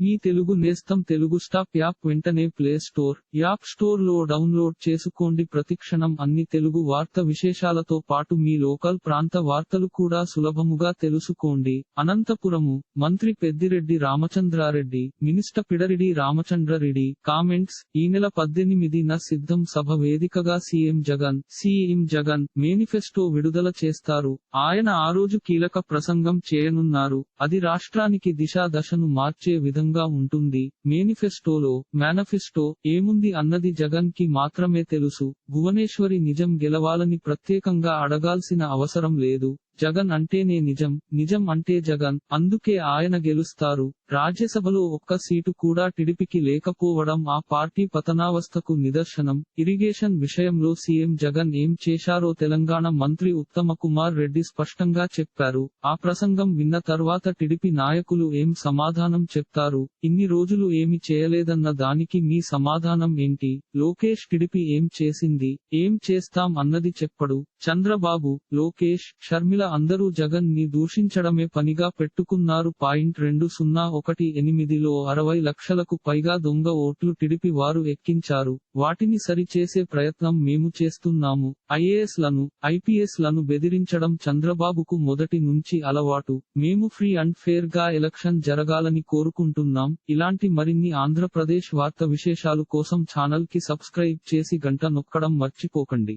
మీ తెలుగు నేస్తం Telugu stop app వెంటనే play store app స్టోర్లో డౌన్లోడ్ చేసుకోండి. ప్రతిక్షణం అన్ని తెలుగు వార్త విశేషాలతో పాటు మీ లోకల్ ప్రాంత వార్తలు కూడా సులభముగా తెలుసుకోండి. అనంతపురము మంత్రి పెద్దిరెడ్డి రామచంద్రారెడ్డి మినిస్టర్ పిడరెడ్డి రామచంద్రరెడ్డి కామెంట్స్ ఈ నెల పద్దెనిమిదిన సిద్ధం సభ వేదికగా CM Jagan CM Jagan manifesto విడుదల చేస్తారు. ఆయన ఆ రోజు కీలక ప్రసంగం చేయనున్నారు. అది రాష్ట్రానికి దిశా దశను మార్చే విధంగా విధంగా ఉంటుంది. మేనిఫెస్టోలో మేనిఫెస్టో ఏముంది అన్నది జగన్కి మాత్రమే తెలుసు. భువనేశ్వరి నిజం గెలవాలని ప్రత్యేకంగా అడగాల్సిన అవసరం లేదు. జగన్ అంటేనే నిజం నిజం అంటే జగన్ అందుకే ఆయన గెలుస్తారు. రాజ్యసభలో ఒక్క సీటు కూడా టిడిపికి లేకపోవడం ఆ పార్టీ పతనావస్థకు నిదర్శనం. ఇరిగేషన్ విషయంలో సీఎం జగన్ ఏం చేశారో తెలంగాణ మంత్రి ఉత్తమ కుమార్ రెడ్డి స్పష్టంగా చెప్పారు. ఆ ప్రసంగం విన్న తర్వాత టిడిపి నాయకులు ఏం సమాధానం చెప్తారు? ఇన్ని రోజులు ఏమి చేయలేదన్న దానికి మీ సమాధానం ఏంటి? లోకేష్ టిడిపి ఏం చేసింది? ఏం చేస్తాం అన్నది చెప్పడు. చంద్రబాబు లోకేష్ షర్మిల అందరూ జగన్ని దూషించడమే పనిగా పెట్టుకున్నారు. పాయింట్ రెండు సున్నా ఒకటి ఎనిమిదిలో అరవై లక్షలకు పైగా దొంగ ఓట్లు టిడిపి వారు ఎక్కించారు. వాటిని సరిచేసే ప్రయత్నం మేము చేస్తున్నాము. ఐఏఎస్లను ఐపీఎస్లను బెదిరించడం చంద్రబాబుకు మొదటి నుంచి అలవాటు. మేము ఫ్రీ అండ్ ఫేర్గా ఎలక్షన్ జరగాలని కోరుకుంటున్నాం. ఇలాంటి మరిన్ని ఆంధ్రప్రదేశ్ వార్త విశేషాలు కోసం ఛానల్కి సబ్స్క్రైబ్ చేసి గంట నొక్కడం మర్చిపోకండి.